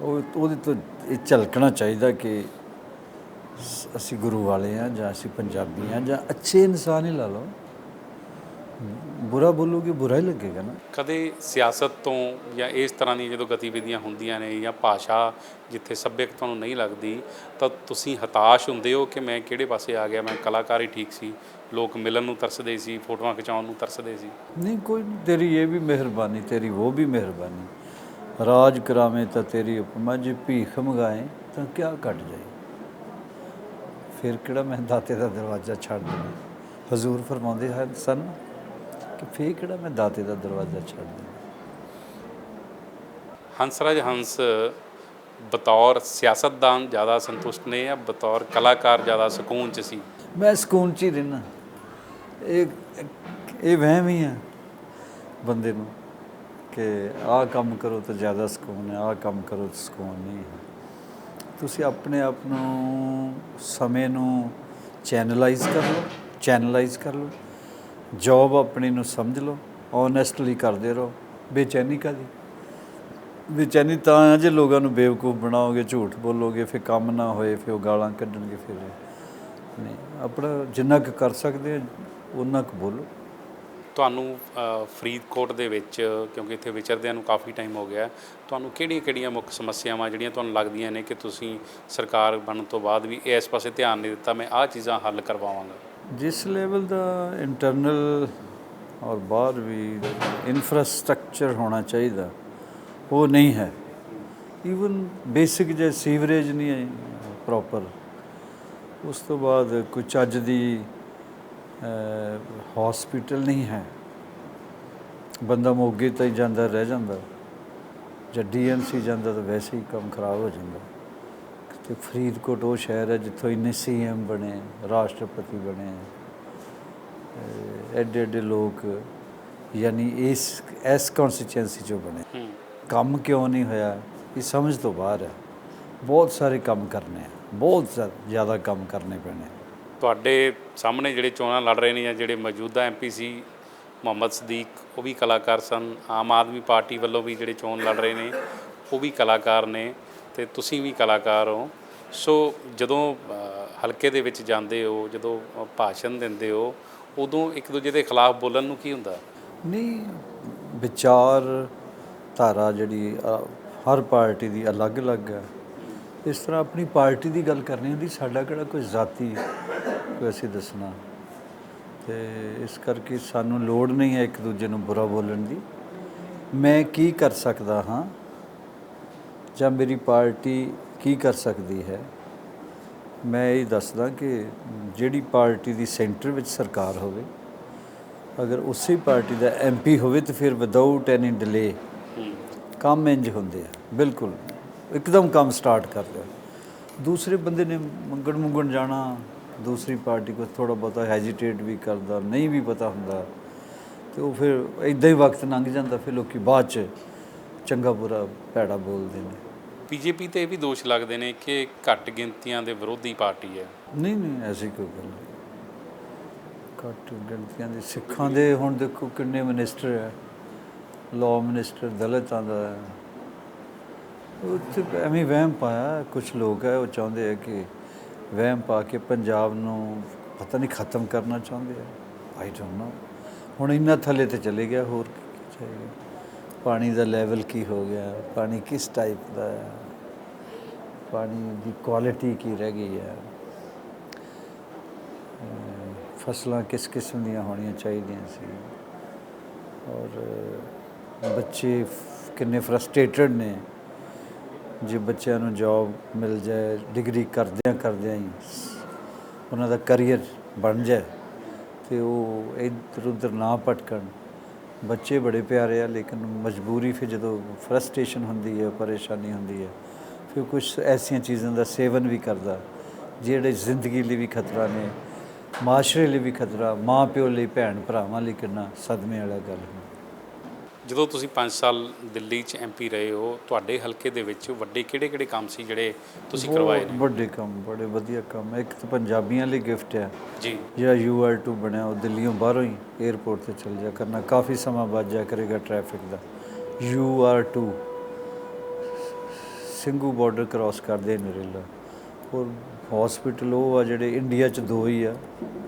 ਉਹ, ਉਹਦੇ ਤੋਂ ਇਹ ਝਲਕਣਾ ਚਾਹੀਦਾ ਕਿ ਅਸੀਂ ਗੁਰੂ ਵਾਲੇ ਆ ਜਾਂ ਅਸੀਂ ਪੰਜਾਬੀ ਆ ਜਾਂ ਅੱਛੇ ਇਨਸਾਨ ਹੀ ਲਾ ਲਓ। ਬੁਰਾ ਬੋਲੋਗੇ ਬੁਰਾ ਹੀ ਲੱਗੇਗਾ ਨਾ। ਕਦੇ ਸਿਆਸਤ ਤੋਂ ਜਾਂ ਇਸ ਤਰ੍ਹਾਂ ਦੀਆਂ ਜਦੋਂ ਗਤੀਵਿਧੀਆਂ ਹੁੰਦੀਆਂ ਨੇ ਜਾਂ ਭਾਸ਼ਾ ਜਿੱਥੇ ਸੱਭਿਅਕ ਤੁਹਾਨੂੰ ਨਹੀਂ ਲੱਗਦੀ ਤਾਂ ਤੁਸੀਂ ਹਤਾਸ਼ ਹੁੰਦੇ ਹੋ ਕਿ ਮੈਂ ਕਿਹੜੇ ਪਾਸੇ ਆ ਗਿਆ ਮੈਂ ਕਲਾਕਾਰ ਹੀ ਠੀਕ ਸੀ ਲੋਕ ਮਿਲਣ ਨੂੰ ਤਰਸਦੇ ਸੀ ਫੋਟੋਆਂ ਖਿਚਾਉਣ ਨੂੰ ਤਰਸਦੇ ਸੀ। ਨਹੀਂ ਕੋਈ ਨਹੀਂ, ਤੇਰੀ ਇਹ ਵੀ ਮਿਹਰਬਾਨੀ ਤੇਰੀ ਉਹ ਵੀ ਮਿਹਰਬਾਨੀ। ਰਾਜ ਕਰਾਵੇਂ ਤਾਂ ਤੇਰੀ ਉਪਮਾ ਜੇ ਭੀਖ ਮੰਗਾਏ ਤਾਂ ਕਿਆ ਘਟ ਜਾਏ। ਫਿਰ ਕਿਹੜਾ ਮੈਂ ਦਾਤੇ ਦਾ ਦਰਵਾਜ਼ਾ ਛੱਡ ਦੇਣਾ। ਹਜ਼ੂਰ ਫਰਮਾਉਂਦੇ ਹਨ ਸਨ ਕਿ ਫੇਰ ਕਿਹੜਾ ਮੈਂ ਦਾਤੇ ਦਾ ਦਰਵਾਜ਼ਾ ਛੱਡ ਦੇਣਾ ਹੰਸਰਾਜ ਹੰਸ ਬਤੌਰ ਸਿਆਸਤਦਾਨ ਜ਼ਿਆਦਾ ਸੰਤੁਸ਼ਟ ਨੇ ਜਾਂ ਬਤੌਰ ਕਲਾਕਾਰ ਜ਼ਿਆਦਾ ਸਕੂਨ ਚ ਸੀ? ਮੈਂ ਸਕੂਨ ਚ ਹੀ ਰਹਿਣਾ ਇਹ ਇਹ ਵਹਿਮ ਹੀ ਆ ਬੰਦੇ ਨੂੰ ਕਿ ਆਹ ਕੰਮ ਕਰੋ ਤਾਂ ਜ਼ਿਆਦਾ ਸਕੂਨ ਹੈ ਆਹ ਕੰਮ ਕਰੋ ਤਾਂ ਸਕੂਨ ਨਹੀਂ ਹੈ। ਤੁਸੀਂ ਆਪਣੇ ਆਪ ਨੂੰ ਸਮੇਂ ਨੂੰ ਚੈਨਲਾਈਜ਼ ਕਰ ਲਓ ਚੈਨਲਾਈਜ਼ ਕਰ ਲਓ। ਜੌਬ ਆਪਣੀ ਨੂੰ ਸਮਝ ਲਓ ਓਨੈਸਟਲੀ ਕਰਦੇ ਰਹੋ। ਬੇਚੈਨੀ ਕਾਦੀ ਬੇਚੈਨੀ ਤਾਂ ਆ ਜੇ ਲੋਕਾਂ ਨੂੰ ਬੇਵਕੂਫ ਬਣਾਓਗੇ, ਝੂਠ ਬੋਲੋਗੇ, ਫਿਰ ਕੰਮ ਨਾ ਹੋਏ, ਫਿਰ ਉਹ ਗਾਲਾਂ ਕੱਢਣਗੇ, ਫਿਰ ਨਹੀਂ, ਆਪਣਾ ਜਿੰਨਾ ਕੁ ਕਰ ਸਕਦੇ ਆ ਉਹਨਾਂ ਕੁ ਬੋਲੋ। ਤੁਹਾਨੂੰ ਫਰੀਦਕੋਟ ਦੇ ਵਿੱਚ, ਕਿਉਂਕਿ ਇੱਥੇ ਵਿਚਰਦਿਆਂ ਨੂੰ ਕਾਫੀ ਟਾਈਮ ਹੋ ਗਿਆ, ਤੁਹਾਨੂੰ ਕਿਹੜੀਆਂ-ਕਿਹੜੀਆਂ ਮੁੱਖ ਸਮੱਸਿਆਵਾਂ ਜਿਹੜੀਆਂ ਤੁਹਾਨੂੰ ਲੱਗਦੀਆਂ ਨੇ ਕਿ ਤੁਸੀਂ ਸਰਕਾਰ ਬਣਨ ਤੋਂ ਬਾਅਦ ਵੀ ਇਸ ਪਾਸੇ ਧਿਆਨ ਨਹੀਂ ਦਿੱਤਾ, ਮੈਂ ਆਹ ਚੀਜ਼ਾਂ ਹੱਲ ਕਰਵਾਵਾਂਗਾ? ਜਿਸ ਲੈਵਲ ਦਾ ਇੰਟਰਨਲ ਔਰ ਬਾਹਰ ਵੀ ਇਨਫਰਾਸਟ੍ਰਕਚਰ ਹੋਣਾ ਚਾਹੀਦਾ, ਉਹ ਨਹੀਂ ਹੈ। ਈਵਨ ਬੇਸਿਕ ਜੇ ਸੀਵਰੇਜ ਨਹੀਂ ਹੈ ਪ੍ਰੋਪਰ ਉਸ ਤੋਂ ਬਾਅਦ ਕੋਈ ਅੱਜ ਦੀ ਹਸਪੀਟਲ ਨਹੀਂ ਹੈ। ਬੰਦਾ ਮੋਗੇ ਤਾਂ ਹੀ ਜਾਂਦਾ, ਰਹਿ ਜਾਂਦਾ। ਜਾਂ ਡੀਐਮਸੀ ਜਾਂਦਾ ਤਾਂ ਵੈਸੇ ਹੀ ਕੰਮ ਖਰਾਬ ਹੋ ਜਾਂਦਾ। ਤੇ ਫਰੀਦਕੋਟ ਉਹ ਸ਼ਹਿਰ ਹੈ ਜਿੱਥੋਂ ਇੰਨੇ ਸੀਐਮ ਬਣੇ ਰਾਸ਼ਟਰਪਤੀ ਬਣੇ। ਐਡੇ ਐਡੇ ਲੋਕ ਯਾਨੀ ਇਸ ਇਸ ਕਨਸਟੀਚੁਐਂਸੀ ਚੋਂ ਬਣੇ। ਕੰਮ ਕਿਉਂ ਨਹੀਂ ਹੋਇਆ? ਇਹ ਸਮਝ ਤੋਂ ਬਾਹਰ ਹੈ। ਬਹੁਤ ਸਾਰੇ ਕੰਮ ਕਰਨੇ ਆ। ਬਹੁਤ ਜ਼ਿਆ- ਜ਼ਿਆਦਾ ਕੰਮ ਕਰਨੇ ਪੈਣੇ। ਤੁਹਾਡੇ ਸਾਹਮਣੇ ਜਿਹੜੇ ਚੋਣਾਂ ਲੜ ਰਹੇ ਨੇ ਜਾਂ ਜਿਹੜੇ ਮੌਜੂਦਾ ਐਮਪੀ ਸੀ ਮੁਹੰਮਦ ਸਦੀਕ ਉਹ ਵੀ ਕਲਾਕਾਰ ਸਨ। ਆਮ ਆਦਮੀ ਪਾਰਟੀ ਵੱਲੋਂ ਵੀ ਜਿਹੜੇ ਚੋਣ ਲੜ ਰਹੇ ਨੇ ਉਹ ਵੀ ਕਲਾਕਾਰ ਨੇ। ਤੇ ਤੁਸੀਂ ਵੀ ਕਲਾਕਾਰ ਹੋ। ਸੋ ਜਦੋਂ ਹਲਕੇ ਦੇ ਵਿੱਚ ਜਾਂਦੇ ਹੋ, ਜਦੋਂ ਭਾਸ਼ਣ ਦਿੰਦੇ ਹੋ, ਉਦੋਂ ਇੱਕ ਦੂਜੇ ਦੇ ਖਿਲਾਫ ਬੋਲਣ ਨੂੰ ਕੀ ਹੁੰਦਾ? ਨਹੀਂ, ਵਿਚਾਰ ਧਾਰਾ ਜਿਹੜੀ ਹਰ ਪਾਰਟੀ ਦੀ ਅਲੱਗ-ਅਲੱਗ ਹੈ। ਇਸ ਤਰ੍ਹਾਂ ਆਪਣੀ ਪਾਰਟੀ ਦੀ ਗੱਲ ਕਰਨੀ ਹੁੰਦੀ, ਸਾਡਾ ਕਿਹੜਾ ਕੋਈ ਜ਼ਾਤੀ ਕੋਈ ਅਸੀਂ ਦੱਸਣਾ। ਤੇ ਇਸ ਕਰਕੇ ਸਾਨੂੰ ਲੋੜ ਨਹੀਂ ਹੈ ਇੱਕ ਦੂਜੇ ਨੂੰ ਬੁਰਾ ਬੋਲਣ ਦੀ। ਮੈਂ ਕੀ ਕਰ ਸਕਦਾ ਹਾਂ? ਜਾਂ ਮੇਰੀ ਪਾਰਟੀ ਕੀ ਕਰ ਸਕਦੀ ਹੈ? ਮੈਂ ਇਹ ਦੱਸਦਾ ਕਿ ਜਿਹੜੀ ਪਾਰਟੀ ਦੀ ਸੈਂਟਰ ਵਿੱਚ ਸਰਕਾਰ ਹੋਵੇ, ਅਗਰ ਉਸੇ ਪਾਰਟੀ ਦਾ ਐਮਪੀ ਹੋਵੇ ਤਾਂ ਫਿਰ ਵਿਦਆਊਟ ਐਨੀ ਡਿਲੇ ਕੰਮ ਇੰਜ ਹੁੰਦੇ ਆ। ਬਿਲਕੁਲ, ਇੱਕਦਮ ਕੰਮ ਸਟਾਰਟ ਕਰ ਲਿਆ। ਦੂਸਰੇ ਬੰਦੇ ਨੇ ਮੰਗਣ ਮੁੰਗਣ ਜਾਣਾ, ਦੂਸਰੀ ਪਾਰਟੀ ਕੋ ਥੋੜਾ ਬਹੁਤਾ ਹੈਜੀਟੇਟ ਵੀ ਕਰਦਾ, ਨਹੀਂ ਵੀ ਪਤਾ ਹੁੰਦਾ, ਤੇ ਉਹ ਫਿਰ ਇਦਾਂ ਹੀ ਵਕਤ ਲੰਘ ਜਾਂਦਾ, ਫਿਰ ਲੋਕੀ ਬਾਅਦ ਚ ਚੰਗਾ ਬੁਰਾ ਭੈੜਾ ਬੋਲਦੇ ਨੇ। ਬੀਜੇਪੀ ਤੇ ਇਹ ਵੀ ਦੋਸ਼ ਲੱਗਦੇ ਨੇ ਕਿ ਘੱਟ ਗਿਣਤੀਆਂ ਦੇ ਵਿਰੋਧੀ ਪਾਰਟੀ ਹੈ। ਨਹੀਂ ਨਹੀਂ, ਐਸੀ ਕੋਈ ਗੱਲ ਨਹੀਂ। ਘੱਟ ਗਿਣਤੀਆਂ ਦੇ ਸਿੱਖਾਂ ਦੇ, ਹੁਣ ਦੇਖੋ ਕਿੰਨੇ ਮਿਨਿਸਟਰ ਹੈ। ਲਾਅ ਮਿਨਿਸਟਰ ਦਲਿਤਾਂ ਦਾ ਹੈ। ਉੱਥੇ ਐਵੇਂ ਵਹਿਮ ਪਾਇਆ ਕੁਝ ਲੋਕ ਹੈ, ਉਹ ਚਾਹੁੰਦੇ ਆ ਕਿ ਵਹਿਮ ਪਾ ਕੇ ਪੰਜਾਬ ਨੂੰ ਪਤਾ ਨਹੀਂ ਖਤਮ ਕਰਨਾ ਚਾਹੁੰਦੇ ਆ। ਆਈ ਡੋਨਟ ਨੋ ਹੁਣ ਇੰਨਾ ਥੱਲੇ ਤੇ ਚਲੇ ਗਿਆ, ਹੋਰ ਕੀ ਚਾਹੀਦਾ? ਪਾਣੀ ਦਾ ਲੈਵਲ ਕੀ ਹੋ ਗਿਆ? ਪਾਣੀ ਕਿਸ ਟਾਈਪ ਦਾ ਹੈ? ਪਾਣੀ ਦੀ ਕੁਆਲਿਟੀ ਕੀ ਰਹਿ ਗਈ ਹੈ? ਫਸਲਾਂ ਕਿਸ ਕਿਸਮ ਦੀਆਂ ਹੋਣੀਆਂ ਚਾਹੀਦੀਆਂ ਸੀ? ਔਰ ਬੱਚੇ ਕਿੰਨੇ ਫਰਸਟ੍ਰੇਟਡ ਨੇ ਜੇ ਬੱਚਿਆਂ ਨੂੰ ਜੌਬ ਮਿਲ ਜਾਏ ਡਿਗਰੀ ਕਰਦਿਆਂ ਕਰਦਿਆਂ ਹੀ ਉਹਨਾਂ ਦਾ ਕੈਰੀਅਰ ਬਣ ਜਾਏ ਤੇ ਉਹ ਇੱਧਰ ਉੱਧਰ ਨਾ ਭਟਕਣ। ਬੱਚੇ ਬੜੇ ਪਿਆਰੇ ਆ, ਲੇਕਿਨ ਮਜਬੂਰੀ ਫਿਰ ਜਦੋਂ ਫਰਸਟ੍ਰੇਸ਼ਨ ਹੁੰਦੀ ਹੈ, ਪਰੇਸ਼ਾਨੀ ਹੁੰਦੀ ਹੈ, ਫਿਰ ਕੁਝ ਐਸੀਆਂ ਚੀਜ਼ਾਂ ਦਾ ਸੇਵਨ ਵੀ ਕਰਦਾ, ਜਿਹੜੇ ਜ਼ਿੰਦਗੀ ਲਈ ਵੀ ਖਤਰਾ ਨੇ, ਮਾਸ਼ਰੇ ਲਈ ਵੀ ਖਤਰਾ, ਮਾਂ ਪਿਓ ਲਈ, ਭੈਣ ਭਰਾਵਾਂ ਲਈ ਕਿੰਨਾ ਸਦਮੇ ਵਾਲਾ ਗੱਲ ਹੈ। ਜਦੋਂ ਤੁਸੀਂ 5 ਸਾਲ ਦਿੱਲੀ 'ਚ ਐਮਪੀ ਰਹੇ ਹੋ ਤੁਹਾਡੇ ਹਲਕੇ ਦੇ ਵਿੱਚ ਵੱਡੇ ਕਿਹੜੇ-ਕਿਹੜੇ ਕੰਮ ਸੀ ਜਿਹੜੇ ਤੁਸੀਂ ਕਰਵਾਏ ਨੇ? ਵੱਡੇ ਕੰਮ ਬੜੇ ਵਧੀਆ ਕੰਮ। ਇੱਕ ਤਾਂ ਪੰਜਾਬੀਆਂ ਲਈ ਗਿਫਟ ਹੈ। ਜੀ। ਜਿਹੜਾ UR2 ਬਣਿਆ ਉਹ ਦਿੱਲੀੋਂ ਬਾਹਰੋਂ ਹੀ 에ਅਰਪੋਰਟ ਤੇ ਚਲ ਜਾ ਕਰਨਾ। ਕਾਫੀ ਸਮਾਂ ਬਚ ਜਾ ਕਰੇਗਾ ਟ੍ਰੈਫਿਕ ਦਾ। UR2 ਸਿੰਘੂ ਬਾਰਡਰ ਕ੍ਰਾਸ ਕਰਦੇ ਨਰੇਲਾ ਔਰ ਹਸਪੀਟਲ ਉਹ ਆ ਜਿਹੜੇ ਇੰਡੀਆ 'ਚ ਦੋ ਹੀ ਆ।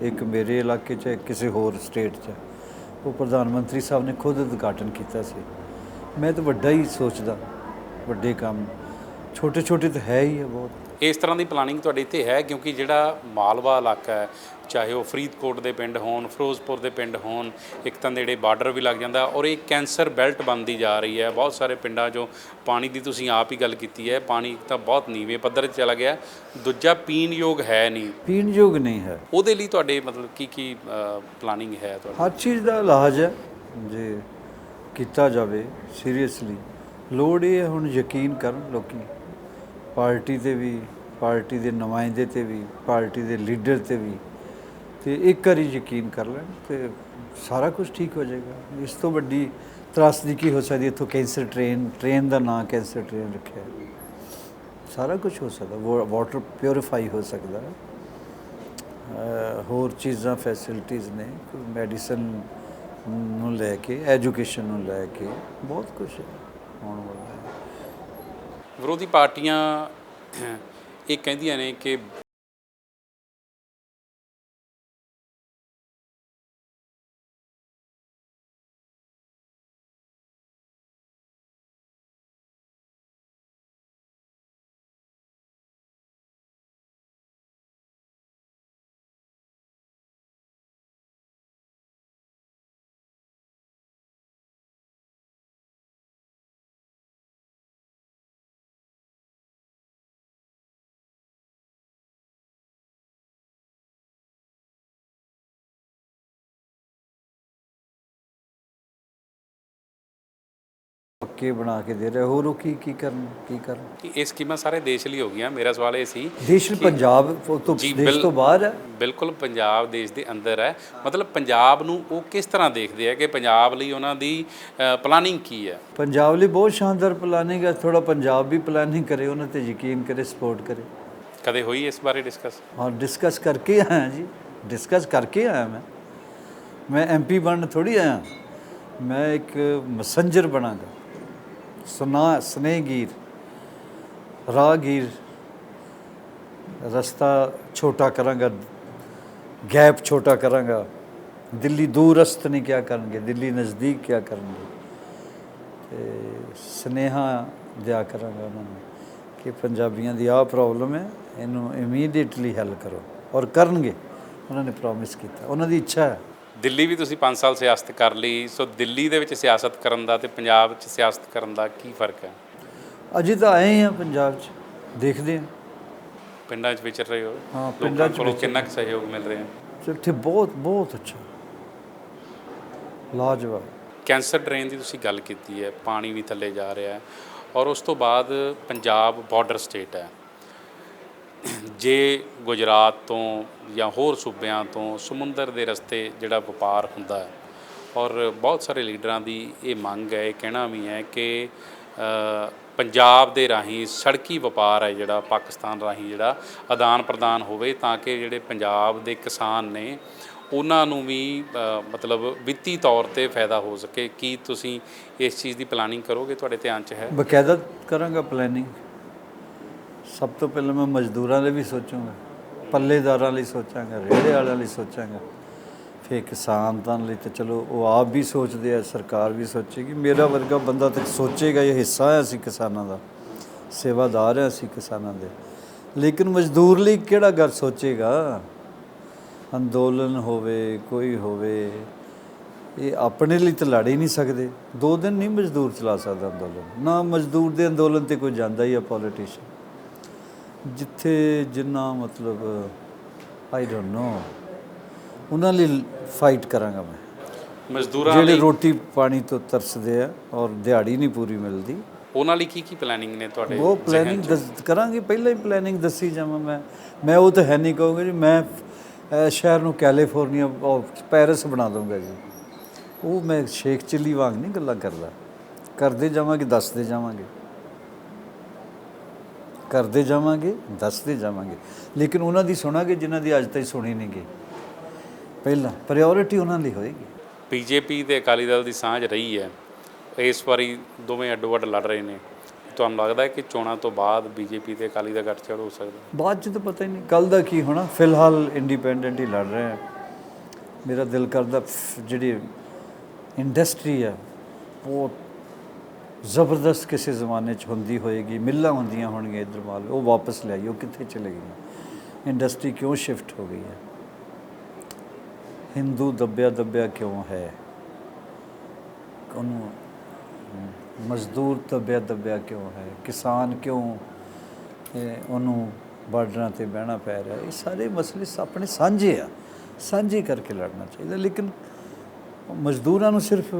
ਇੱਕ ਮੇਰੇ ਇਲਾਕੇ 'ਚ ਇੱਕ ਕਿਸੇ ਹੋਰ ਸਟੇਟ 'ਚ। ਉਹ ਪ੍ਰਧਾਨ ਮੰਤਰੀ ਸਾਹਿਬ ਨੇ ਖੁਦ ਉਦਘਾਟਨ ਕੀਤਾ ਸੀ। ਮੈਂ ਤਾਂ ਵੱਡਾ ਹੀ ਸੋਚਦਾ, ਵੱਡੇ ਕੰਮ। ਛੋਟੇ ਛੋਟੇ ਤਾਂ ਹੈ ਹੀ ਆ ਬਹੁਤ। ਇਸ ਤਰ੍ਹਾਂ ਦੀ ਪਲਾਨਿੰਗ ਤੁਹਾਡੇ ਇੱਥੇ ਹੈ? ਕਿਉਂਕਿ ਜਿਹੜਾ ਮਾਲਵਾ ਇਲਾਕਾ ਹੈ ਚਾਹੇ ਉਹ ਫਰੀਦਕੋਟ ਦੇ ਪਿੰਡ ਹੋਣ ਫਿਰੋਜ਼ਪੁਰ ਦੇ ਪਿੰਡ ਹੋਣ ਇੱਕ ਤਾਂ ਨੇੜੇ ਬਾਰਡਰ ਵੀ ਲੱਗ ਜਾਂਦਾ ਔਰ ਇਹ ਕੈਂਸਰ ਬੈਲਟ ਬਣਦੀ ਜਾ ਰਹੀ ਹੈ। ਬਹੁਤ ਸਾਰੇ ਪਿੰਡਾਂ 'ਚੋਂ ਪਾਣੀ ਦੀ ਤੁਸੀਂ ਆਪ ਹੀ ਗੱਲ ਕੀਤੀ ਹੈ ਪਾਣੀ ਤਾਂ ਬਹੁਤ ਨੀਵੇਂ ਪੱਧਰ 'ਤੇ ਚਲਾ ਗਿਆ। ਦੂਜਾ ਪੀਣ ਯੋਗ ਹੈ ਨਹੀਂ। ਪੀਣ ਯੋਗ ਨਹੀਂ ਹੈ। ਉਹਦੇ ਲਈ ਤੁਹਾਡੇ ਮਤਲਬ ਕੀ ਕੀ ਪਲਾਨਿੰਗ ਹੈ ਤੁਹਾਡੀ? ਹਰ ਚੀਜ਼ ਦਾ ਇਲਾਜ ਹੈ ਜੇ ਕੀਤਾ ਜਾਵੇ ਸੀਰੀਅਸਲੀ ਲੋੜ ਇਹ ਹੈ ਹੁਣ ਯਕੀਨ ਕਰਨ ਲੋਕੀ। ਪਾਰਟੀ ਤੇ ਵੀ ਪਾਰਟੀ ਦੇ ਨੁਮਾਇੰਦੇ ਤੇ ਵੀ ਪਾਰਟੀ ਦੇ ਲੀਡਰ ਤੇ ਵੀ। ਤੇ ਇੱਕ ਵਾਰੀ ਯਕੀਨ ਕਰ ਲੈਣ ਤੇ ਸਾਰਾ ਕੁਝ ਠੀਕ ਹੋ ਜਾਏਗਾ। ਇਸ ਤੋਂ ਵੱਡੀ ਤਰਾਸਦੀ ਕੀ ਹੋ ਸਕਦੀ ਹੈ? ਇੱਥੋਂ ਕੈਂਸਰ ਟ੍ਰੇਨ ਟ੍ਰੇਨ ਦਾ ਨਾਂ ਕੈਂਸਰ ਟ੍ਰੇਨ ਰੱਖਿਆ। ਸਾਰਾ ਕੁਝ ਹੋ ਸਕਦਾ ਵਾਟਰ ਪਿਉਰੀਫਾਈ ਹੋ ਸਕਦਾ। ਹੋਰ ਚੀਜ਼ਾਂ ਫੈਸਿਲਿਟੀਆਂ ਨੇ ਮੈਡੀਸਨ ਨੂੰ ਲੈ ਕੇ, ਐਜੂਕੇਸ਼ਨ ਨੂੰ ਲੈ ਕੇ ਬਹੁਤ ਕੁਝ ਹੋਣ ਵਾਲਾ ਹੈ। ਵਿਰੋਧੀ ਪਾਰਟੀਆਂ ਇਹ ਕਹਿੰਦੀਆਂ ਨੇ ਕਿ ਪੱਕੇ ਬਣਾ ਕੇ ਦੇ ਰਿਹਾ ਹੋਰ ਉਹ ਕੀ ਕੀ ਕਰਨ ਕੀ ਕਰਨ? ਕਿ ਇਹ ਸਕੀਮਾਂ ਸਾਰੇ ਦੇਸ਼ ਲਈ ਹੋ ਗਈਆਂ। ਮੇਰਾ ਸਵਾਲ ਇਹ ਸੀ ਦੇਸ਼ ਪੰਜਾਬ ਉਹ ਤੋਂ ਜੀ, ਦੇਸ਼ ਬਿਲ- ਤੋਂ ਬਾਹਰ ਹੈ? ਬਿਲਕੁਲ ਪੰਜਾਬ ਦੇਸ਼ ਦੇ ਅੰਦਰ ਹੈ। ਮਤਲਬ ਪੰਜਾਬ ਨੂੰ ਉਹ ਕਿਸ ਤਰ੍ਹਾਂ ਦੇਖਦੇ ਆ ਕਿ ਪੰਜਾਬ ਲਈ ਉਹਨਾਂ ਦੀ ਪਲਾਨਿੰਗ ਕੀ ਹੈ? ਪੰਜਾਬ ਲਈ ਬਹੁਤ ਸ਼ਾਨਦਾਰ ਪਲਾਨਿੰਗ ਹੈ। ਥੋੜਾ ਪੰਜਾਬ ਵੀ ਪਲਾਨਿੰਗ ਕਰੇ ਉਹਨਾਂ ਤੇ ਯਕੀਨ ਕਰੇ ਸਪੋਰਟ ਕਰੇ। ਕਦੇ ਹੋਈ ਇਸ ਬਾਰੇ ਡਿਸਕਸ ਹਾਂ ਡਿਸਕਸ ਕਰਕੇ ਆਇਆ ਜੀ। ਡਿਸਕਸ ਕਰਕੇ ਆਇਆ ਮੈਂ। ਮੈਂ ਐਮਪੀ ਬਣਨ ਥੋੜੀ ਆਇਆ। ਮੈਂ ਇੱਕ ਮੈਸੇਂਜਰ ਬਣਾਂਗਾ। ਸੁਨਾ, ਸਨੇਹਗੀਰ, ਰਾਹਗੀਰ, ਰਸਤਾ ਛੋਟਾ ਕਰਾਂਗਾ, ਗੈਪ ਛੋਟਾ ਕਰਾਂਗਾ। ਦਿੱਲੀ ਦੂਰਸਤ ਨਹੀਂ ਕਿਆ ਕਰਨਗੇ, ਦਿੱਲੀ ਨਜ਼ਦੀਕ ਕਿਆ ਕਰਨਗੇ। ਤੇ ਸਨੇਹਾ ਦਿਆ ਕਰਾਂਗਾ ਉਹਨਾਂ ਨੂੰ ਕਿ ਪੰਜਾਬੀਆਂ ਦੀ ਆਹ ਪ੍ਰੋਬਲਮ ਹੈ, ਇਹਨੂੰ ਇਮੀਡੀਏਟਲੀ ਹੱਲ ਕਰੋ। ਔਰ ਕਰਨਗੇ, ਉਹਨਾਂ ਨੇ ਪ੍ਰੋਮਿਸ ਕੀਤਾ। ਉਹਨਾਂ ਦੀ ਇੱਛਾ ਹੈ। ਦਿੱਲੀ ਵੀ ਤੁਸੀਂ 5 ਸਾਲ ਸਿਆਸਤ ਕਰ ਲਈ ਸੋ ਦਿੱਲੀ ਦੇ ਵਿੱਚ ਸਿਆਸਤ ਕਰਨ ਦਾ ਤੇ ਪੰਜਾਬ 'ਚ ਸਿਆਸਤ ਕਰਨ ਦਾ ਕੀ ਫ਼ਰਕ ਹੈ? ਅਜੇ ਤਾਂ ਆਏ ਹਾਂ ਪੰਜਾਬ 'ਚ ਦੇਖਦੇ ਹਾਂ। ਪਿੰਡਾਂ 'ਚ ਵਿਚਰ ਰਹੇ ਹੋ? ਹਾਂ, ਪਿੰਡਾਂ 'ਚ ਕਿੰਨਾ ਕੁ ਸਹਿਯੋਗ ਮਿਲ ਰਿਹਾ? ਤੇ ਇੱਥੇ ਬਹੁਤ ਬਹੁਤ ਅੱਛਾ। ਲਾਜਵਾਬ। ਕੈਂਸਰ ਡਰੇਨ ਦੀ ਤੁਸੀਂ ਗੱਲ ਕੀਤੀ ਹੈ ਪਾਣੀ ਵੀ ਥੱਲੇ ਜਾ ਰਿਹਾ ਹੈ ਔਰ ਉਸ ਤੋਂ ਬਾਅਦ ਪੰਜਾਬ ਬਾਰਡਰ ਸਟੇਟ ਹੈ। ਜੇ ਗੁਜਰਾਤ ਤੋਂ ਜਾਂ ਹੋਰ ਸੂਬਿਆਂ ਤੋਂ ਸਮੁੰਦਰ ਦੇ ਰਸਤੇ ਜਿਹੜਾ ਵਪਾਰ ਹੁੰਦਾ ਹੈ, ਔਰ ਬਹੁਤ ਸਾਰੇ ਲੀਡਰਾਂ ਦੀ ਇਹ ਮੰਗ ਹੈ, ਇਹ ਕਹਿਣਾ ਵੀ ਹੈ ਕਿ ਪੰਜਾਬ ਦੇ ਰਾਹੀਂ ਸੜਕੀ ਵਪਾਰ ਹੈ ਜਿਹੜਾ, ਪਾਕਿਸਤਾਨ ਰਾਹੀਂ ਜਿਹੜਾ ਆਦਾਨ ਪ੍ਰਦਾਨ ਹੋਵੇ ਤਾਂ ਕਿ ਜਿਹੜੇ ਪੰਜਾਬ ਦੇ ਕਿਸਾਨ ਨੇ ਉਹਨਾਂ ਨੂੰ ਵੀ ਮਤਲਬ ਵਿੱਤੀ ਤੌਰ ਤੇ ਫਾਇਦਾ ਹੋ ਸਕੇ। ਕੀ ਤੁਸੀਂ ਇਸ ਚੀਜ਼ ਦੀ ਪਲਾਨਿੰਗ ਕਰੋਗੇ? ਤੁਹਾਡੇ ਧਿਆਨ 'ਚ ਹੈ। ਬਕਾਇਦਾ ਕਰਾਂਗਾ ਪਲੈਨਿੰਗ ਸਭ ਤੋਂ ਪਹਿਲਾਂ ਮੈਂ ਮਜ਼ਦੂਰਾਂ ਲਈ ਵੀ ਸੋਚੂੰਗਾ, ਪੱਲੇਦਾਰਾਂ ਲਈ ਸੋਚਾਂਗਾ ਰੇੜੇ ਵਾਲਿਆਂ ਲਈ ਸੋਚਾਂਗਾ। ਫਿਰ ਕਿਸਾਨਾਂ ਲਈ ਤੇ ਚਲੋ ਉਹ ਆਪ ਵੀ ਸੋਚਦੇ ਆ, ਸਰਕਾਰ ਵੀ ਸੋਚੇਗੀ। ਮੇਰਾ ਵਰਗਾ ਬੰਦਾ ਤਾਂ ਸੋਚੇਗਾ, ਇਹ ਹਿੱਸਾ ਹੈ ਅਸੀਂ ਕਿਸਾਨਾਂ ਦਾ, ਸੇਵਾਦਾਰ ਹੈ ਅਸੀਂ ਕਿਸਾਨਾਂ ਦੇ। ਲੇਕਿਨ ਮਜ਼ਦੂਰ ਲਈ ਕਿਹੜਾ ਘਰ ਸੋਚੇਗਾ? ਅੰਦੋਲਨ ਹੋਵੇ, ਕੋਈ ਹੋਵੇ, ਇਹ ਆਪਣੇ ਲਈ ਤਾਂ ਲੜ ਹੀ ਨਹੀਂ ਸਕਦੇ। ਦੋ ਦਿਨ ਨਹੀਂ ਮਜ਼ਦੂਰ ਚਲਾ ਸਕਦਾ ਅੰਦੋਲਨ। ਨਾ ਮਜ਼ਦੂਰ ਦੇ ਅੰਦੋਲਨ ਤੇ ਕੋਈ ਜਾਂਦਾ ਹੀ ਆ ਪੋਲੀਟੀਸ਼ੀਅਨ ਜਿੱਥੇ ਜਿੰਨਾ ਮਤਲਬ ਆਈ ਡੋਨਟ ਨੋ ਉਹਨਾਂ ਲਈ ਫਾਈਟ ਕਰਾਂਗਾ ਮੈਂ। ਮਜ਼ਦੂਰਾਂ ਜਿਹੜੇ ਲਈ ਰੋਟੀ ਪਾਣੀ ਤੋਂ ਤਰਸਦੇ ਆ ਔਰ ਦਿਹਾੜੀ ਨਹੀਂ ਪੂਰੀ ਮਿਲਦੀ। ਉਹਨਾਂ ਲਈ ਕੀ ਕੀ ਪਲਾਨਿੰਗ ਨੇ ਤੁਹਾਡੇ ਉਹ? ਪਲੈਨਿੰਗ ਕਰਾਂਗੇ ਪਹਿਲਾਂ ਹੀ ਪਲੈਨਿੰਗ ਦੱਸੀ ਜਾਵਾਂ ਮੈਂ। ਮੈਂ ਉਹ ਤਾਂ ਹੈ ਨਹੀਂ ਕਹੂੰਗਾ ਜੀ ਮੈਂ ਅਹ, ਸ਼ਹਿਰ ਨੂੰ ਕੈਲੀਫੋਰਨੀਆ ਉਹ ਪੈਰਿਸ ਬਣਾ ਦੂੰਗਾ ਜੀ। ਉਹ ਮੈਂ ਸ਼ੇਖ ਚਿੱਲੀ ਵਾਂਗ ਨਹੀਂ ਗੱਲਾਂ ਕਰਦਾ। ਕਰਦੇ ਜਾਵਾਂਗੇ ਦੱਸਦੇ ਜਾਵਾਂਗੇ। ਕਰਦੇ ਜਾਵਾਂਗੇ ਦੱਸਦੇ ਜਾਵਾਂਗੇ। ਲੇਕਿਨ ਉਹਨਾਂ ਦੀ ਸੁਣਾਂਗੇ ਜਿਨ੍ਹਾਂ ਦੀ ਅੱਜ ਤਾਈਂ ਸੁਣੀ ਨਹੀਂ ਗਈ। ਪਹਿਲਾਂ ਪ੍ਰਾਇੋਰਟੀ ਉਹਨਾਂ ਲਈ ਹੋਏਗੀ। ਬੀਜੇਪੀ ਤੇ ਅਕਾਲੀ ਦਲ ਦੀ ਸਾਂਝ ਰਹੀ ਹੈ। ਇਸ ਵਾਰੀ ਦੋਵੇਂ ਅੱਡੋ ਅੱਡ ਲੜ ਰਹੇ ਨੇ। ਤੁਹਾਨੂੰ ਲੱਗਦਾ ਹੈ ਕਿ ਚੋਣਾਂ ਤੋਂ ਬਾਅਦ ਬੀਜੇਪੀ ਤੇ ਅਕਾਲੀ ਦਾ ਗੱਠਜੋੜ ਹੋ ਸਕਦਾ ਬਾਅਦ ਚ ਤਾਂ ਪਤਾ ਹੀ ਨਹੀਂ। ਕੱਲ ਦਾ ਕੀ ਹੋਣਾ? ਫਿਲਹਾਲ ਇੰਡੀਪੈਂਡੈਂਟ ਹੀ ਲੜ ਰਹੇ ਆ। ਮੇਰਾ ਦਿਲ ਕਰਦਾ ਜਿਹੜੀ ਇੰਡਸਟਰੀ ਆ ਉਹ ਜ਼ਬਰਦਸਤ ਕਿਸੇ ਜ਼ਮਾਨੇ ਚ ਹੁੰਦੀ ਹੋਏਗੀ, ਮਿੱਲਾਂ ਹੁੰਦੀਆਂ ਹੋਣਗੀਆਂ ਇਧਰ ਮਾਲ, ਉਹ ਵਾਪਸ ਲੈ ਆਈ ਉਹ ਕਿੱਥੇ ਚਲੇ ਗਈਆਂ? ਇੰਡਸਟਰੀ ਕਿਉਂ ਸ਼ਿਫਟ ਹੋ ਗਈ ਹੈ? ਹਿੰਦੂ ਦੱਬਿਆ ਦੱਬਿਆ ਕਿਉਂ ਹੈ? ਉਹਨੂੰ ਮਜ਼ਦੂਰ ਦੱਬਿਆ ਦੱਬਿਆ ਕਿਉਂ ਹੈ? ਕਿਸਾਨ ਕਿਉਂ ਉਹਨੂੰ ਬਾਰਡਰਾਂ ਤੇ ਬਹਿਣਾ ਪੈ ਰਿਹਾ? ਇਹ ਸਾਰੇ ਮਸਲੇ ਸ- ਆਪਣੇ ਸਾਂਝੇ ਆ। ਸਾਂਝੇ ਕਰਕੇ ਲੜਨਾ ਚਾਹੀਦਾ, ਲੇਕਿਨ ਮਜ਼ਦੂਰਾਂ ਨੂੰ ਸਿਰਫ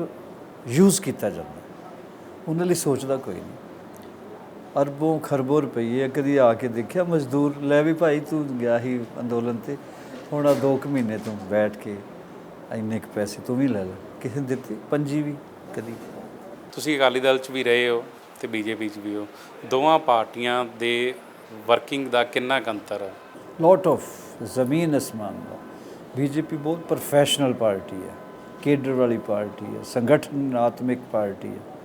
ਯੂਜ਼ ਕੀਤਾ ਜਾਂਦਾ। ਉਹਨਾਂ ਲਈ ਸੋਚਦਾ ਕੋਈ ਨਹੀਂ। ਅਰਬੋਂ ਖਰਬੋਂ ਰੁਪਈਏ ਕਦੀ ਆ ਕੇ ਦੇਖਿਆ ਮਜ਼ਦੂਰ ਲੈ ਵੀ ਭਾਈ ਤੂੰ ਗਿਆ ਹੀ ਅੰਦੋਲਨ ਤੇ ਹੁਣ ਆ ਦੋ ਕੁ ਮਹੀਨੇ ਤੂੰ ਬੈਠ ਕੇ ਇੰਨੇ ਕੁ ਪੈਸੇ ਤੂੰ ਵੀ ਲੈ ਲੈ ਕਿਸੇ ਨੇ ਦਿੱਤੇ? ਪੰਜੀ ਵੀ ਕਦੀ। ਤੁਸੀਂ ਅਕਾਲੀ ਦਲ 'ਚ ਵੀ ਰਹੇ ਹੋ ਤੇ ਬੀਜੇਪੀ 'ਚ ਵੀ ਹੋ ਦੋਵਾਂ ਪਾਰਟੀਆਂ ਦੇ ਵਰਕਿੰਗ ਦਾ ਕਿੰਨਾ ਅੰਤਰ ਹੈ? ਲੋਟ ਆਫ ਜ਼ਮੀਨ ਅਸਮਾਨ ਦਾ। ਬੀਜੇਪੀ ਬਹੁਤ ਪ੍ਰੋਫੈਸ਼ਨਲ ਪਾਰਟੀ ਹੈ ਕੇਡਰ ਵਾਲੀ ਪਾਰਟੀ ਹੈ ਸੰਗਠਨਾਤਮਕ ਪਾਰਟੀ ਹੈ।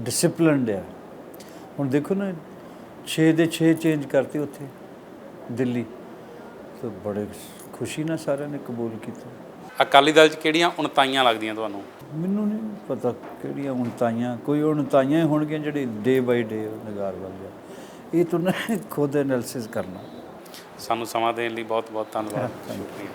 ਡਿਸਪਲਿਨਡ ਹੈ ਹੁਣ ਦੇਖੋ ਨਾ 6 ਦੇ 6 ਚੇਂਜ ਕਰਤੇ ਉੱਥੇ ਦਿੱਲੀ। ਤੇ ਬੜੇ ਖੁਸ਼ੀ ਨਾਲ ਸਾਰਿਆਂ ਨੇ ਕਬੂਲ ਕੀਤਾ। ਅਕਾਲੀ ਦਲ 'ਚ ਕਿਹੜੀਆਂ ਉਣਤਾਈਆਂ ਲੱਗਦੀਆਂ ਤੁਹਾਨੂੰ? ਮੈਨੂੰ ਨਹੀਂ ਪਤਾ ਕਿਹੜੀਆਂ ਉਣਤਾਈਆਂ ਕੋਈ ਉਣਤਾਈਆਂ ਹੋਣਗੀਆਂ ਜਿਹੜੀ ਡੇ ਬਾਈ ਡੇ ਨਗਾਰ ਵੱਲ ਜਾ। ਇਹ ਤਾਂ ਨਾ ਖੁਦ ਐਨਾਲਿਸਿਸ ਕਰਨਾ। ਸਾਨੂੰ ਸਮਾਂ ਦੇਣ ਲਈ ਬਹੁਤ ਬਹੁਤ ਧੰਨਵਾਦ. ਸ਼ੁਕਰੀਆ।